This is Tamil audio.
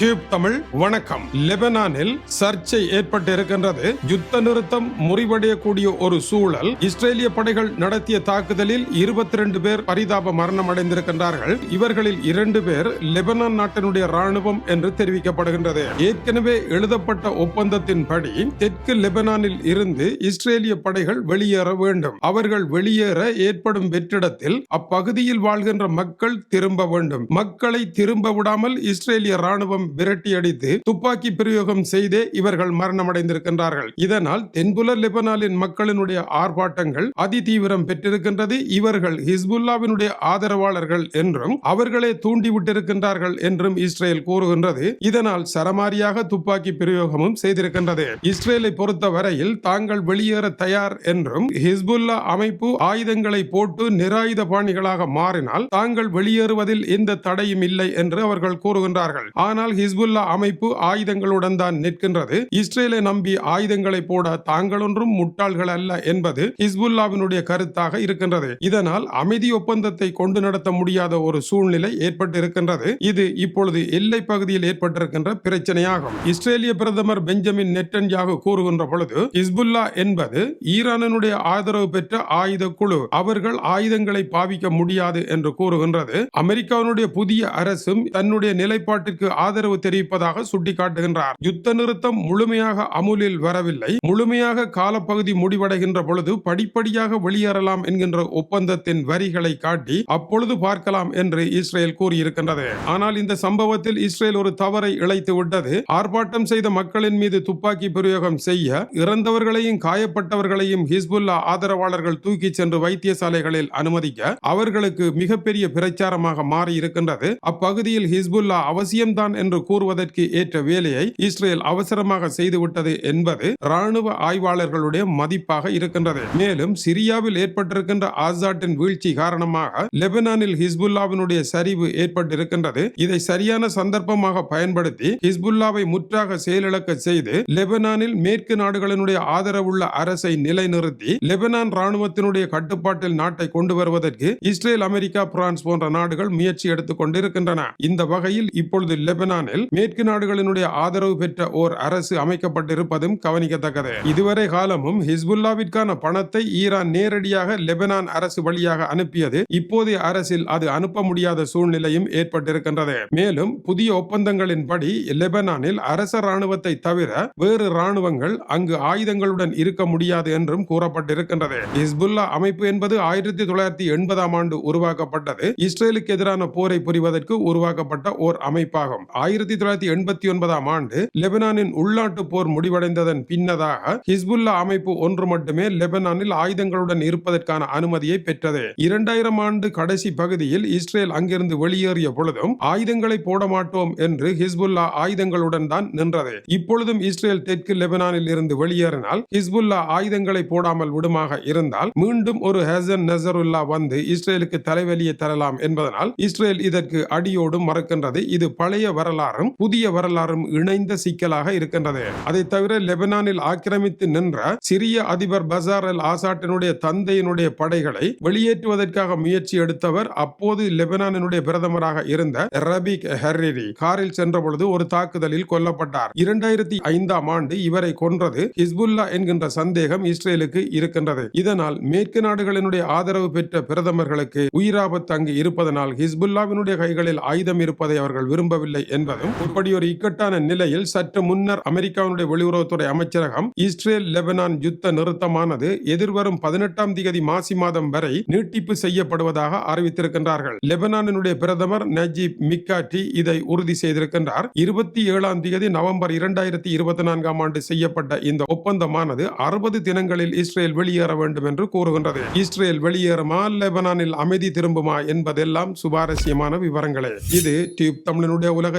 டியூப் தமிழ் வணக்கம். லெபனானில் சர்ச்சை ஏற்பட்டு இருக்கின்றது யுத்த நிறுத்தம் முறிவடையக்கூடிய ஒரு சூழல். இஸ்ரேலிய படைகள் நடத்திய தாக்குதலில் இருபத்தி ரெண்டு பேர் பரிதாப மரணம் அடைந்திருக்கின்றார்கள். இவர்களில் இரண்டு பேர் லெபனான் நாட்டினுடைய ராணுவம் என்று தெரிவிக்கப்படுகின்றது. ஏற்கனவே எழுதப்பட்ட ஒப்பந்தத்தின்படி தெற்கு லெபனானில் இருந்து இஸ்ரேலிய படைகள் வெளியேற வேண்டும். அவர்கள் வெளியேற ஏற்படும் வெற்றிடத்தில் அப்பகுதியில் வாழ்கின்ற மக்கள் திரும்ப வேண்டும். மக்களை திரும்ப விடாமல் இஸ்ரேலிய ராணுவம் விரட்டியடித்து துப்பாக்கி பிரயோகம் செய்தே இவர்கள் மரணமடைந்திருக்கின்றார்கள். இதனால் தென்புல லெபனாலின் மக்களினுடைய ஆர்ப்பாட்டங்கள் அதி தீவிரம் பெற்றிருக்கின்றது. இவர்கள் ஹிஸ்புல்லாவினுடைய ஆதரவாளர்கள் என்றும் அவர்களே தூண்டிவிட்டிருக்கின்றார்கள் என்றும் இஸ்ரேல் கூறுகின்றது. இதனால் சரமாரியாக துப்பாக்கி பிரயோகமும் செய்திருக்கின்றது. இஸ்ரேலை பொறுத்த வரையில் தாங்கள் வெளியேற தயார் என்றும் ஹிஸ்புல்லா அமைப்பு ஆயுதங்களை போட்டு நிராயுத பாணிகளாக மாறினால் தாங்கள் வெளியேறுவதில் எந்த தடையும் இல்லை என்று அவர்கள் கூறுகின்றார்கள். ஆனால் ஹிஸ்புல்லா அமைப்பு ஆயுதங்களுடன் தான் நிற்கின்றது. இஸ்ரேலை நம்பி ஆயுதங்களை போட தாங்கள் ஒன்றும் முட்டாள்கள் அல்ல என்பது ஹிஸ்புல்லாவினுடைய கருத்தாக இருக்கின்றது. இதனால் அமைதி ஒப்பந்தத்தை கொண்டு நடத்த முடியாத ஒரு சூழ்நிலை ஏற்பட்டு இருக்கின்றது இது இப்பொழுது எல்லை பகுதியில் ஏற்பட்டிருக்கின்ற பிரச்சனையாகும். இஸ்ரேலிய பிரதமர் பெஞ்சமின் நெட்டன்யாகு கூறுகின்ற பொழுது ஹிஸ்புல்லா என்பது ஈரானினுடைய ஆதரவு பெற்ற ஆயுத குழு. அவர்கள் ஆயுதங்களை பாவிக்க முடியாது என்று கூறுகின்றது. அமெரிக்காவினுடைய புதிய அரசும் தன்னுடைய நிலைப்பாட்டிற்கு ஆதரவு தெரிவிப்பதாக சுட்டிக்காட்டுகின்றார். யுத்த நிறுத்தம் முழுமையாக அமுலில் வரவில்லை. முழுமையாக காலப்பகுதி முடிவடைகின்ற பொழுது படிப்படியாக வெளியேறலாம் என்கின்ற ஒப்பந்தத்தின் வரிகளை காட்டி அப்பொழுது பார்க்கலாம் என்று இஸ்ரேல் கூறியிருக்கின்றது. ஆனால் இந்த சம்பவத்தில் இஸ்ரேல் ஒரு தவறை இழைத்து விட்டது. ஆர்ப்பாட்டம் செய்த மக்களின் மீது துப்பாக்கி பிரயோகம் செய்ய இறந்தவர்களையும் காயப்பட்டவர்களையும் ஹிஸ்புல்லா ஆதரவாளர்கள் தூக்கிச் சென்று வைத்தியசாலைகளில் அனுமதிக்க அவர்களுக்கு மிகப்பெரிய பிரச்சாரமாக மாறி இருக்கின்றது அப்பகுதியில் ஹிஸ்புல்லா அவசியம்தான் என்று கூறுவதற்கு ஏற்ற வேலையை இஸ்ரேல் அவசரமாக செய்துவிட்டது என்பது ராணுவ ஆய்வாளர்களுடைய மதிப்பாக இருக்கின்றது. மேலும் சிரியாவில் ஏற்பட்டிருக்கின்ற ஆசாட்டின் வீழ்ச்சி காரணமாக லெபனானில் ஹிஸ்புல்லாவினுடைய சரிவு ஏற்பட்டிருக்கின்றது. இதை சரியான சந்தர்ப்பமாக பயன்படுத்தி ஹிஸ்புல்லாவை முற்றாக செயலிழக்க செய்து லெபனானில் மேற்கு நாடுகளினுடைய ஆதரவுள்ள அரசை நிலைநிறுத்தி லெபனான் ராணுவத்தினுடைய கட்டுப்பாட்டில் நாட்டை கொண்டு வருவதற்கு இஸ்ரேல் அமெரிக்கா பிரான்ஸ் போன்ற நாடுகள் முயற்சி எடுத்துக் கொண்டிருக்கின்றன. இந்த வகையில் இப்பொழுது ஈரானில் மேற்கு நாடுகளினுடைய ஆதரவு பெற்ற ஓர் அரசு அமைக்கப்பட்டிருப்பதும் கவனிக்கத்தக்கது. இதுவரை காலமும் ஹிஸ்புல்லாவிற்கான பணத்தை ஈரான் நேரடியாக லெபனான் அரசு வழியாக அனுப்பியது. இப்போதைய அரசில் அது அனுப்ப முடியாத சூழ்நிலையும் ஏற்பட்டிருக்கின்றது. மேலும் புதிய ஒப்பந்தங்களின்படி லெபனானில் அரச ராணுவத்தை தவிர வேறு ராணுவங்கள் அங்கு ஆயுதங்களுடன் இருக்க முடியாது என்றும் கூறப்பட்டிருக்கின்றது. ஹிஸ்புல்லா அமைப்பு என்பது ஆயிரத்தி தொள்ளாயிரத்தி எண்பதாம் ஆண்டு உருவாக்கப்பட்டது. இஸ்ரேலுக்கு எதிரான போரை புரிவதற்கு உருவாக்கப்பட்ட ஓர் அமைப்பாகும். ஆயிரத்தி தொள்ளாயிரத்தி எண்பத்தி ஒன்பதாம் ஆண்டு லெபனானின் உள்நாட்டு போர் முடிவடைந்ததன் பின்னதாக ஹிஸ்புல்லா அமைப்பு ஒன்று மட்டுமே லெபனானில் ஆயுதங்களுடன் இருப்பதற்கான அனுமதியை பெற்றது. இரண்டாயிரம் ஆண்டு கடைசி பகுதியில் இஸ்ரேல் அங்கிருந்து வெளியேறிய பொழுதும் ஆயுதங்களை போட மாட்டோம் என்று ஹிஸ்புல்லா ஆயுதங்களுடன் தான் நின்றது. இப்பொழுதும் இஸ்ரேல் தெற்கு லெபனானில் இருந்து வெளியேறினால் ஹிஸ்புல்லா ஆயுதங்களை போடாமல் விடுமாக இருந்தால் மீண்டும் ஒரு ஹசன் நசருல்லா வந்து இஸ்ரேலுக்கு தலைவலியை தரலாம் என்பதனால் இஸ்ரேல் இதற்கு அடியோடும் மறக்கின்றது. இது பழைய வரலாறும் புதிய வரலாறும் இணைந்த சிக்கலாக இருக்கின்றது. அதை தவிர லெபனானில் ஆக்கிரமித்து நின்ற சிரிய அதிபர் பசார் அல் ஆசாட்டினுடைய தந்தையினுடைய படைகளை வெளியேற்றுவதற்காக முயற்சி எடுத்தவர் அப்போது லெபனானினுடைய பிரதமராக இருந்த ரபிக் ஹெரிரி காரில் சென்ற பொழுது ஒரு தாக்குதலில் கொல்லப்பட்டார். இரண்டாயிரத்தி ஐந்தாம் ஆண்டு இவரை கொன்றது ஹிஸ்புல்லா என்கின்ற சந்தேகம் இஸ்ரேலுக்கு இருக்கின்றது. இதனால் மேற்கு நாடுகளினுடைய ஆதரவு பெற்ற பிரதமர்களுக்கு உயிராபத்து அங்கு இருப்பதனால் ஹிஸ்புல்லாவினுடைய கைகளில் ஆயுதம் இருப்பதை அவர்கள் விரும்பவில்லை என்பதும் இப்படி ஒரு இக்கட்டான நிலையில் சற்று முன்னர் அமெரிக்காவுடைய வெளியுறவுத்துறை அமைச்சரகம் இஸ்ரேல் லெபனான் யுத்த நிறுத்தமானது எதிர்வரும் பதினெட்டாம் திகதி மாசி மாதம் வரை நீட்டிப்பு செய்யப்படுவதாக அறிவித்திருக்கின்றார்கள். லெபனானினுடைய பிரதமர் நஜீப் மிக்காட்டி இதை உறுதி செய்திருக்கின்றார். இருபத்தி ஏழாம் தேதி நவம்பர் இரண்டாயிரத்தி இருபத்தி நான்காம் ஆண்டு செய்யப்பட்ட இந்த ஒப்பந்தமானது அறுபது தினங்களில் இஸ்ரேல் வெளியேற வேண்டும் என்று கூறுகின்றது. இஸ்ரேல் வெளியேறுமா லெபனானில் அமைதி திரும்புமா என்பதெல்லாம் சுவாரஸ்யமான விவரங்களே. இது டியூப் தமிழனுடைய உலக